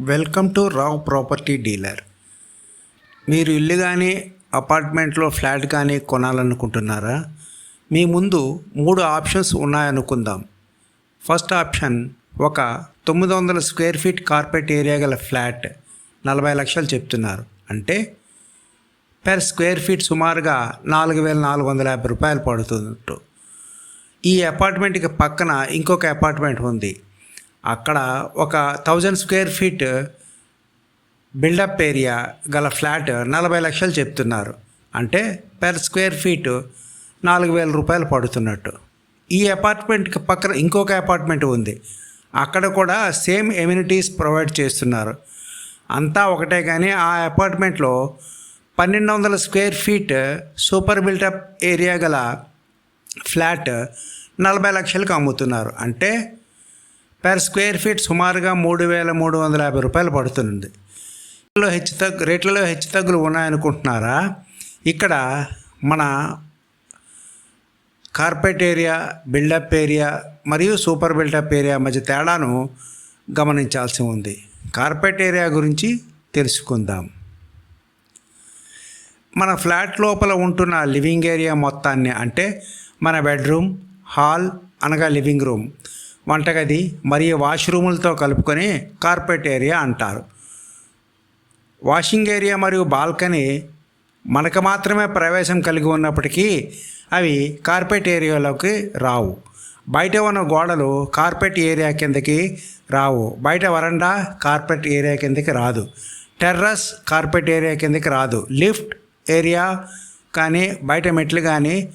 Welcome to Rao property dealer. మీరు ఇల్లు కానీ అపార్ట్మెంట్లో ఫ్లాట్ కానీ కొనాలనుకుంటున్నారా? మీ ముందు మూడు ఆప్షన్స్ ఉన్నాయనుకుందాం. ఫస్ట్ ఆప్షన్ ఒక తొమ్మిది వందల స్క్వేర్ ఫీట్ కార్పెట్ ఏరియా గల ఫ్లాట్ నలభై లక్షలు చెప్తున్నారు. అంటే పెర్ స్క్వేర్ ఫీట్ సుమారుగా నాలుగు వేల నాలుగు వందల యాభై రూపాయలు పడుతున్నట్టు ఈ అపార్ట్మెంట్కి పక్కన ఇంకొక అపార్ట్మెంట్ ఉంది. అక్కడ ఒక thousand square feet buildup area గల ఫ్లాట్ నలభై లక్షలు చెప్తున్నారు. అంటే పెర్ స్క్వేర్ ఫీట్ నాలుగు వేల రూపాయలు పడుతున్నట్టు. ఈ అపార్ట్మెంట్కి పక్కన ఇంకొక అపార్ట్మెంట్ ఉంది. అక్కడ కూడా సేమ్ ఎమ్యూనిటీస్ ప్రొవైడ్ చేస్తున్నారు. అంతా ఒకటే కానీ ఆ అపార్ట్మెంట్లో పన్నెండు వందల square feet super buildup area గల ఫ్లాట్ నలభై లక్షలకు అమ్ముతున్నారు. అంటే పర్ స్క్వేర్ ఫీట్ సుమారుగా మూడు వేల మూడు వందల యాభై రూపాయలు పడుతుంది. రేట్లలో హెచ్చు తగ్గు రేట్లలో హెచ్చు తగ్గులు ఉన్నాయనుకుంటున్నారా? ఇక్కడ మన కార్పెట్ ఏరియా బిల్డప్ ఏరియా మరియు సూపర్ బిల్డప్ ఏరియా మధ్య తేడాను గమనించాల్సి ఉంది. కార్పెట్ ఏరియా గురించి తెలుసుకుందాం. మన ఫ్లాట్ లోపల ఉంటున్న లివింగ్ ఏరియా మొత్తాన్ని అంటే మన బెడ్రూమ్ హాల్ అనగా లివింగ్ రూమ్. వంటగది మరియు వాష్రూములతో కలుపుకొని కార్పెట్ ఏరియా అంటారు. వాషింగ్ ఏరియా మరియు బాల్కనీ మనకు మాత్రమే ప్రవేశం కలిగి ఉన్నప్పటికీ అవి కార్పెట్ ఏరియాలోకి రావు. బయట ఉన్న గోడలు కార్పెట్ ఏరియా కిందకి రావు. బయట వరండా కార్పెట్ ఏరియా కిందకి రాదు. టెర్రస్ కార్పెట్ ఏరియా కిందకి రాదు. లిఫ్ట్ ఏరియా కానీ బయట మెట్లు కానీ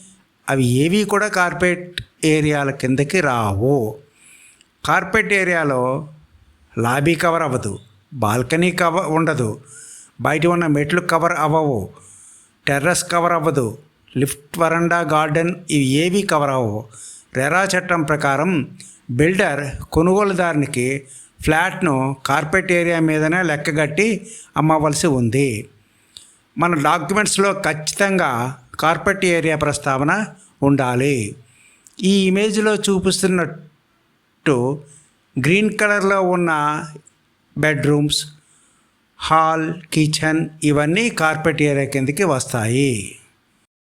అవి ఏవి కూడా కార్పెట్ ఏరియాల కిందకి రావు. కార్పెట్ ఏరియాలో లాబీ కవర్ అవ్వదు బాల్కనీ కవర్ ఉండదు బయట ఉన్న మెట్లు కవర్ అవ్వవు టెర్రస్ కవర్ అవ్వదు లిఫ్ట్ వరండా గార్డెన్ ఇవి ఏవి కవర్ అవ్వవు. రెరా చట్టం ప్రకారం బిల్డర్ కొనుగోలుదారునికి ఫ్లాట్ను కార్పెట్ ఏరియా మీదనే లెక్కగట్టి అమ్మవలసి ఉంది. మన డాక్యుమెంట్స్లో ఖచ్చితంగా కార్పెట్ ఏరియా ప్రస్తావన ఉండాలి. ఈ ఇమేజ్లో చూపిస్తున్నట్టు గ్రీన్ కలర్లో ఉన్న బెడ్రూమ్స్ హాల్ కిచెన్ ఇవన్నీ కార్పెట్ ఏరియా కిందకి వస్తాయి.